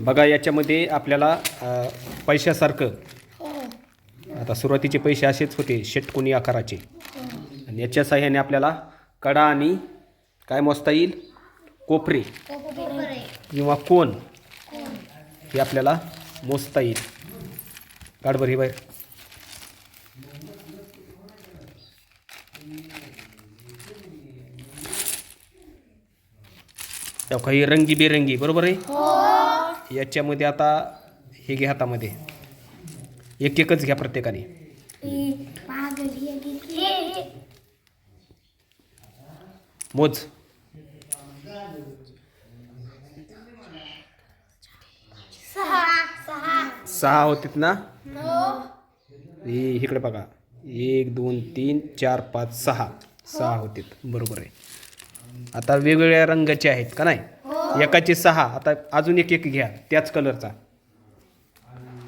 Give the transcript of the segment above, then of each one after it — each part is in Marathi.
बघा याच्यामध्ये आपल्याला अ, पैशासारखं. आता सुरुवातीचे पैसे असेच होते षटकोनी आकाराचे. आणि याच्या साह्याने आपल्याला कडा आणि काय मोजता येईल? कोपरे. किंवा कोण? हे आपल्याला मोजता येईल. काढ बरं ही बाहेर. त्या काही रंगीबेरंगी बरोबर आहे? याच्यामध्ये आता हे घ्या हातामध्ये. एक एकच घ्या प्रत्येकाने. मोज. सहा होतीत ना? हे इकडे बघा. एक दोन तीन चार पाच सहा. सहा होतीत. बरोबर आहे. आता वेगवेगळ्या रंगाचे आहेत का नाही? एकाचे सहा आता अजून एक एक घ्या त्याच कलरचा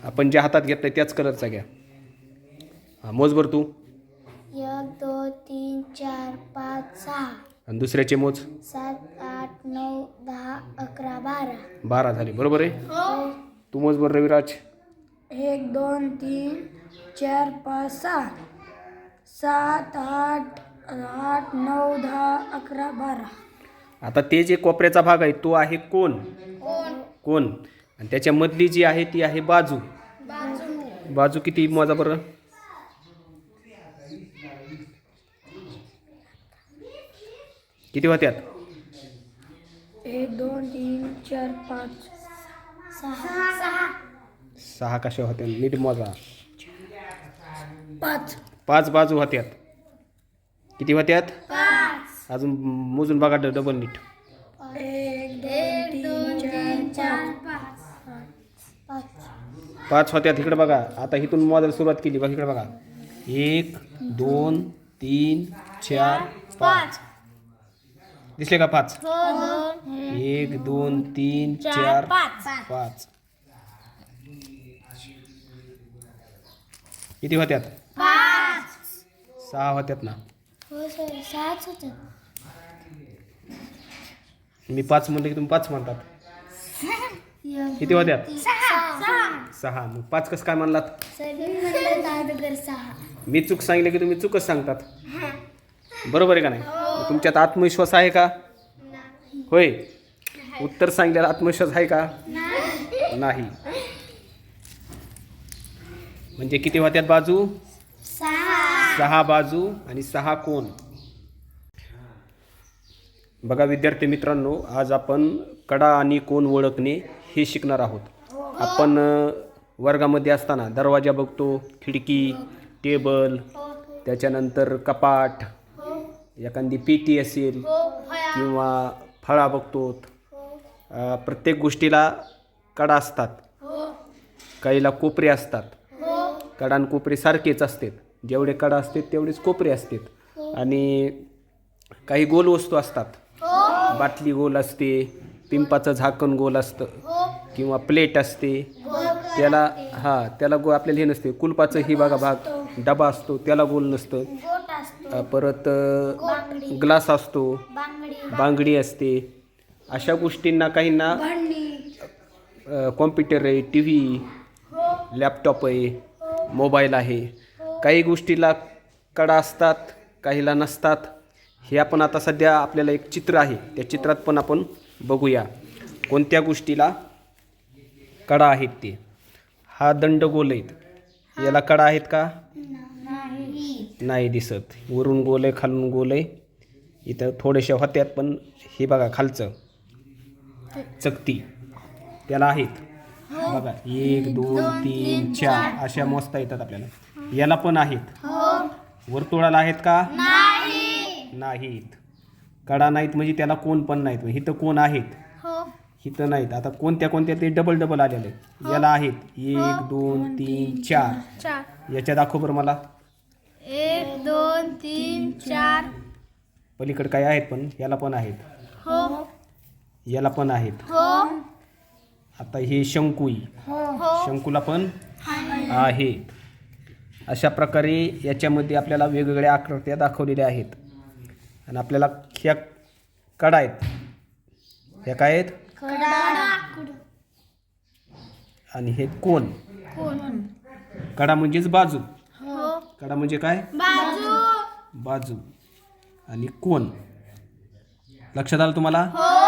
आपण ज्या हातात घेतलाय त्याच कलरचा घ्या. हा मोज बर तू. एक दोन तीन चार पाच सहा. आणि दुसऱ्याचे मोज? सात आठ नऊ दहा अकरा बारा. बारा झाले बरोबर आहे? तू मोज बर रविराज. एक दोन तीन चार पाच सहा. सात आठ आठ नऊ दहा अकरा बारा. आता ते जे कोपऱ्याचा भाग आहे तो आहे कोण? कोण? आणि त्याच्यामधली जी आहे ती आहे बाजू. बाजू. किती मोजा बरं? किती होत्यात एक दोन तीन चार पाच. सहा सहा सहा कशा होत्या? नीट मोजा. पाच. पाच बाजू होत्यात. किती होत्यात? अजून मोजून बघा डबल नीट. एक दोन तीन चार पाच. पाच पाच होत्यात इकडे बघा. आता इथून मोजायला सुरुवात केली बघा इकडे बघा. एक दोन तीन चार पाच. दिसले का पाच? एक दोन तीन चार पाच. किती होत्यात? पाच. सहा होत्यात ना. हो मी पाच म्हणलं की तुम्ही पाच म्हणतात. किती होत्यात सहा. सहा. मग पाच कसं काय म्हणलात? मी म्हणलं दादगर सहा मी चूक सांगितलं की तुम्ही चूकच सांगतात. बरोबर आहे का नाही? मग तुमच्यात आत्मविश्वास आहे का? होय. उत्तर सांगितल्याला आत्मविश्वास आहे का? नाही. म्हणजे किती होत्यात बाजू? सहा. सहा बाजू आणि सहा कोण? बघा विद्यार्थी मित्रांनो आज आपण कडा आणि कोण ओळखणे हे शिकणार आहोत. आपण वर्गामध्ये असताना दरवाजा बघतो खिडकी टेबल त्याच्यानंतर कपाट एखादी पेटी असेल किंवा फळा बघतो प्रत्येक गोष्टीला कडा असतात. काहीला कोपरे असतात. कडा आणि कोपरे सारखेच असतात. जेवढे कडा असतात तेवढेच कोपरे असतात. आणि काही गोल वस्तू असतात. बाटली गोल असते पिंपाचं झाकण गोल असतं किंवा प्लेट असते. त्याला हां त्याला गो आपल्याला हे नसते. कुलपाचं ही बघा भाग डबा असतो त्याला गोल नसतं. परत ग्लास असतो बांगडी असते. अशा गोष्टींना काहींना कॉम्प्युटर आहे टी व्ही लॅपटॉप आहे मोबाईल आहे. काही गोष्टीला कडा असतात काहीला नसतात. हे आपण आता सध्या आपल्याला एक चित्र आहे. त्या चित्रात पण आपण बघूया. कोणत्या गोष्टीला कडा आहेत ते? हा दंडगोल आहेत. याला कडा आहेत का? नाही दिसत. वरून गोल आहे खालून गोल आहे. इथं थोड्याशा होत्यात पण हे बघा खालचं. चकती. त्याला आहेत. बघा एक दोन तीन चार अशा मोजता येतात आपल्याला. याला पण आहेत. वर्तुळाला आहेत का? नाहीत. कडा नाहीत म्हणजे त्याला कोण पण नाहीत. इथं कोण आहेत? हो. इथं नाहीत. आता कोणत्या कोणत्या ते डबल डबल आलेले आहेत. याला आहेत. एक दोन तीन चार. चार. याच्या दाखव बरं मला. एक दोन तीन चार. पलीकडे काय आहेत पण? याला पण आहेत. हो. याला पण आहेत. हो. आता हे शंकुई. हो. शंकूला पण आहे. अशा प्रकारे याच्यामध्ये आपल्याला वेगवेगळ्या आकृत्या दाखवलेल्या आहेत. आणि आपल्याला ह्या कडा आहेत. ह्या काय आहेत? आणि हे कोण? कडा म्हणजेच बाजू. कडा म्हणजे काय? बाजू. आणि कोण? लक्षात आलं तुम्हाला? हो